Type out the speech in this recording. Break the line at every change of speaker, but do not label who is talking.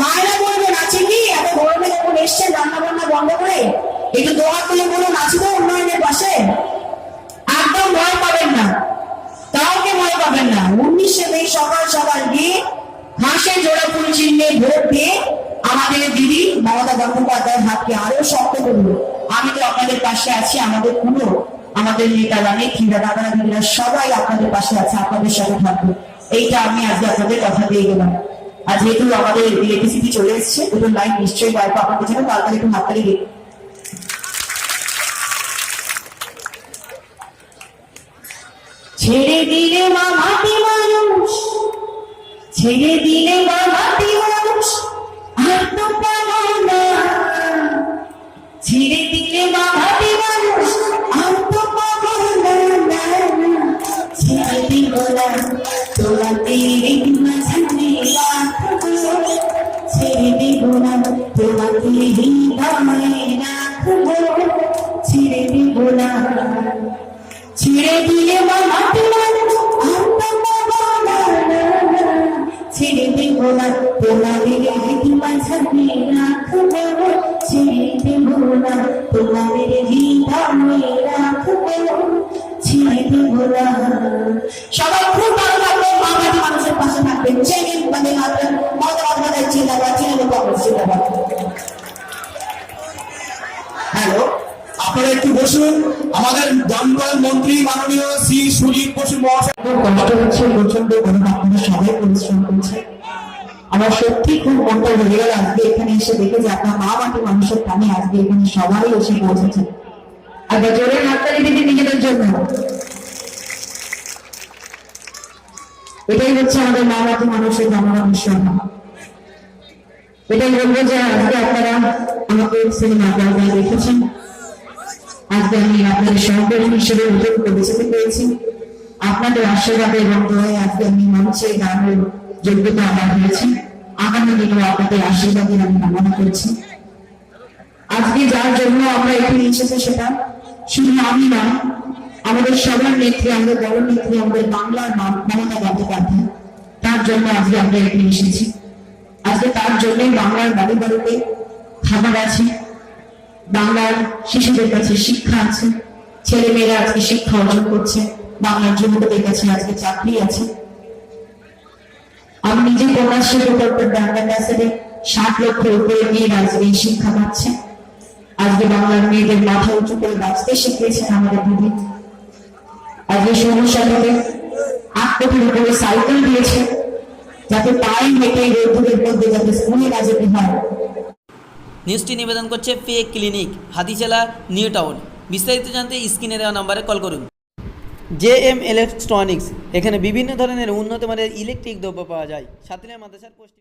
মায়েরা বলবেন আছে কি? এত যখন রান্না বান্না বন্ধ করে একটু দোয়া তুলে বলুন তো উন্নয়নের পাশে? একদম ভয় পাবেন না। কাউকে ভয় পাবেন না। উনিশে মে সকাল সকাল গিয়ে জোড়া ফুল চিহ্নে ভোট দিয়ে আমাদের দিদি মমতা হাতকে আরও শক্ত করুন। আমি তো আপনাদের পাশে আছি, আমাদের পুরো, আমাদের নেতারা নেত্রীরা দাদারা দিদিরা সবাই আপনাদের পাশে আছে, আপনাদের সাথে থাকবে। এইটা আমি আজকে আপনাদের কথা দিয়ে গেলাম। আর যেহেতু আমাদের ইলেকট্রিসিটি চলে এসছে দুটো লাইন নিশ্চয়ই আপনাদের জন্য তাড়াতাড়ি একটু হাততালি দিন। ছেড়ে দিলে মা মাটি মানুষ, ছেড়ে দিলে মা মাটি মানুষ, আর তো তোমাকে হৃদয়ে রাখব ছেড়ে দিব না ছেড়ে দিলে মা মাটি তো পাবো না, না, না। ছেড়ে দেব না তোমাদের মাঝানে রাখব ছেড়ে দেব না তোমাদের হৃদয়ে রাখব ছেড়ে দেব না সবাই খুব ভালো থাকবেন মা মানুষের পাশে থাকবেন চেনে মানে কংগ্রেস
বসুন আমাদের দমকল মন্ত্রী মাননীয় শ্রী সুজিত বসু মহাশয়।
হচ্ছে প্রচণ্ড আপনারা সবাই পরিশ্রম করছে। আমার সত্যি খুব মনটা ভরে গেল আজকে এখানে এসে দেখে যে আপনার মা মাটি মানুষের টানে আজকে এখানে সবাই এসে পৌঁছেছে। আর জোরে হাততালি দিদি নিজেদের জন্য। এটাই হচ্ছে আমাদের মা মাটি মানুষের জনগণ ঈশ্বর এটাই বলব যে আজকে আপনারা আমাকে সিনেমা দেখেছেন। আজকে আমি আপনাদের সহকর্মী হিসেবে উদ্যোগ পরিচিতি পেয়েছি। আপনাদের আশীর্বাদে এবং দোয়ায় আজকে আমি মঞ্চে গানের যোগ্যতা আমার হয়েছে আগামী দিনেও আপনাদের আশীর্বাদে আমি কামনা করছি। আজকে যার জন্য আমরা এখানে এসেছি সেটা শুধু আমি না, আমাদের সবার নেত্রী, আমাদের বড় নেত্রী আমাদের বাংলার মমতা বন্দ্যোপাধ্যায়, তার জন্য আজকে আমরা এখানে এসেছি। আজকে তার জন্যই বাংলার বাড়ি বাড়িতে খাবার আছে। বাংলার শিশুদের কাছে শিক্ষা আছে ছেলে মেয়েরা আজকে শিক্ষা অর্জন করছে, বাংলার যুবকদের কাছে আজকে চাকরি আছে। আমি নিজে কন্যাশ্রী প্রকল্পের ব্র্যান্ড অ্যাম্বাসেডে ষাট লক্ষের উপরে মেয়েরা আজকে শিক্ষা পাচ্ছে। আজকে বাংলার মেয়েদের মাথা উঁচু করে বাঁচতে শিখিয়েছেন আমাদের দিদি। আজকে সমস্যা থেকে আট কোটির উপরে সাইকেল দিয়েছে, যাতে পায়ে হেঁটে রোদ্দুরের মধ্যে যাতে স্কুলে যেতে হয়।
নিউজটি নিবেদন করছে pay clinic Hatichela new town বিস্তারিত জানতে স্ক্রিনে দেওয়া নম্বরে কল করুন। জে এম ইলেকট্রনিক্স, এখানে বিভিন্ন ধরনের উন্নত মানের ইলেকট্রিক দ্রব্য পাওয়া যায়। সাতদিনের মাদ্রাসার পোস্ট